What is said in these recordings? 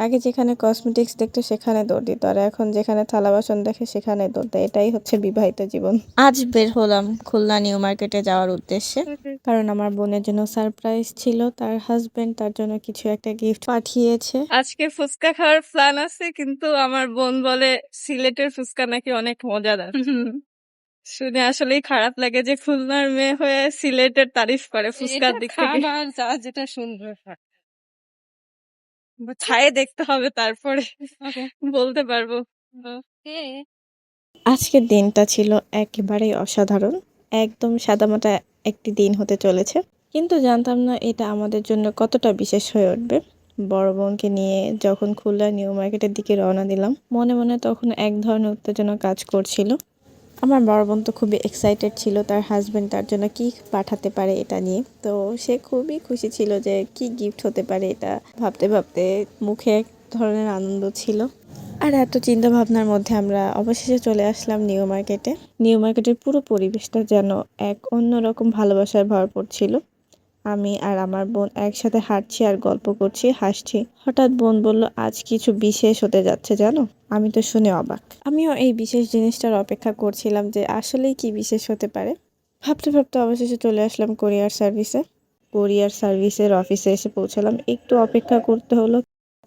আগে যেখানে কসমেটিক্স দেখতো সেখানে দৌড় দিত আর এখন যেখানে থালা বাসন দেখে সেখানে দৌড় দেয়। এটাই হচ্ছে বিবাহিত জীবন। আজ বের হলাম খুলনা নিউ মার্কেটে যাওয়ার উদ্দেশ্যে। কারণ আমার বোনের জন্য সারপ্রাইজ ছিল তার হাজবেন্ড তার জন্য কিছু একটা গিফট পাঠিয়েছে। আজকে ফুচকা খাওয়ার প্ল্যান আছে কিন্তু আমার বোন বলে সিলেটের ফুচকা নাকি অনেক মজাদার। শুনে আসলেই খারাপ লাগে যে খুলনার মেয়ে হয়ে সিলেটের তারিফ করে ফুচকার দিক থেকে যা যেটা সুন্দর খায়ে দেখতে হবে তারপরে বলতে পারব। আজকের দিনটা ছিল একেবারেই অসাধারণ। একদম সাদামাটা একটি দিন হতে চলেছে। কিন্তু জানতাম না এটা আমাদের জন্য কতটা বিশেষ হয়ে উঠবে। বড় বোনকে নিয়ে যখন খুলনা নিউ মার্কেটের দিকে রওনা দিলাম মনে মনে তখন এক ধরনের উত্তেজনা কাজ করছিল। আমার বড় বোন তো খুবই এক্সাইটেড ছিল তার হাজবেন্ড তার জন্য কি পাঠাতে পারে এটা নিয়ে। তো সে খুবই খুশি ছিল যে কি গিফট হতে পারে এটা। ভাবতে ভাবতে মুখে এক ধরনের আনন্দ ছিল। আর এত চিন্তা ভাবনার মধ্যে আমরা অবশেষে চলে আসলাম নিউ মার্কেটে নিউ মার্কেটের পুরো পরিবেশটা যেন এক অন্যরকম ভালোবাসায় ভরপুর ছিল। আমি আর আমার বোন একসাথে হাঁটছি আর গল্প করছি, হাসছি। হঠাৎ বোন বলল, আজ কিছু বিশেষ হতে যাচ্ছে, জানো? আমি তো শুনে অবাক। আমিও এই বিশেষ জিনিসটার অপেক্ষা করছিলাম যে আসলেই কি বিশেষ হতে পারে। ভাবতে ভাবতে অবশেষে চলে আসলাম কোরিয়ার সার্ভিসে কোরিয়ার সার্ভিসের অফিসে এসে পৌঁছালাম। একটু অপেক্ষা করতে হলো।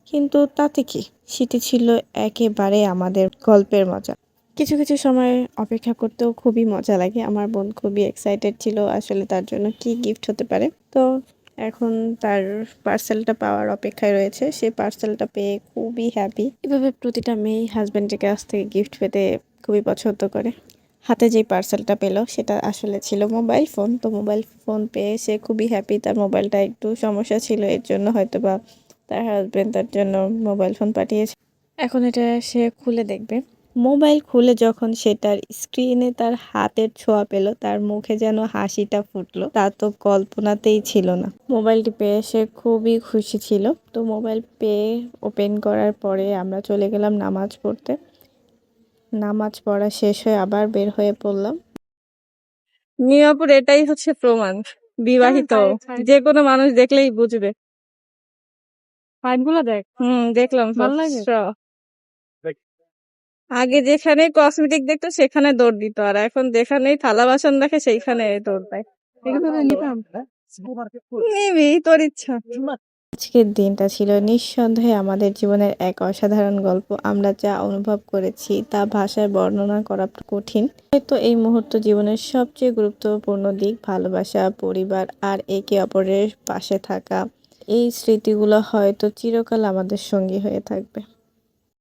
কিন্তু তাতে কি? সেটি ছিল একেবারে আমাদের গল্পের মজা। কিছু কিছু সময় অপেক্ষা করতেও খুবই মজা লাগে। আমার বোন খুবই এক্সাইটেড ছিল আসলে তার জন্য কি গিফট হতে পারে। তো এখন তার পার্সেলটা পাওয়ার অপেক্ষায় রয়েছে। সে পার্সেলটা পেয়ে খুবই হ্যাপি এভাবে প্রতিটা মেয়েই হাজব্যান্ডের কাছ থেকে গিফট পেতে খুবই পছন্দ করে। হাতে যে পার্সেলটা পেল, সেটা আসলে ছিল মোবাইল ফোন তো মোবাইল ফোন পেয়ে সে খুবই হ্যাপি তার মোবাইলটা একটু সমস্যা ছিল, এর জন্য হয়তো বা তার হাজব্যান্ড তার জন্য মোবাইল ফোন পাঠিয়েছে। এখন এটা সে খুলে দেখবে। মোবাইল খুলে যখন সেটার স্ক্রিনে তার হাতের ছোঁয়া পেল তার মুখে যেন হাসিটা ফুটলো তা তো কল্পনাতেই ছিল না। মোবাইলটি পেয়ে সে খুবই খুশি ছিল। তো মোবাইল পেয়ে ওপেন করার পরে আমরা চলে গেলাম নামাজ পড়তে। নামাজ পড়া শেষ হয়ে আবার বের হয়ে পড়লাম। মিয়াপুর এটাই হচ্ছে প্রমাণ বিবাহিত। তাই। যে কোনো মানুষ দেখলেই বুঝবে। ফাইটগুলো দেখ। হুম দেখলাম। ভালো লাগে? আগে যেখানে কসমেটিক দেখতো সেখানে দৌড় দিত। আর এখন যেখানেই থালা বাসন দেখে সেইখানে দৌড় দেয়। নিবি তোর ইচ্ছা। আজকের দিনটা ছিল নিঃসন্দেহে আমাদের জীবনের এক অসাধারণ গল্প। আমরা যা অনুভব করেছি তা ভাষায় বর্ণনা করা কঠিন। হয়তো এই মুহূর্ত জীবনের সবচেয়ে গুরুত্বপূর্ণ দিক ভালোবাসা পরিবার আর একে অপরের পাশে থাকা। এই স্মৃতিগুলো হয়তো চিরকাল আমাদের সঙ্গী হয়ে থাকবে।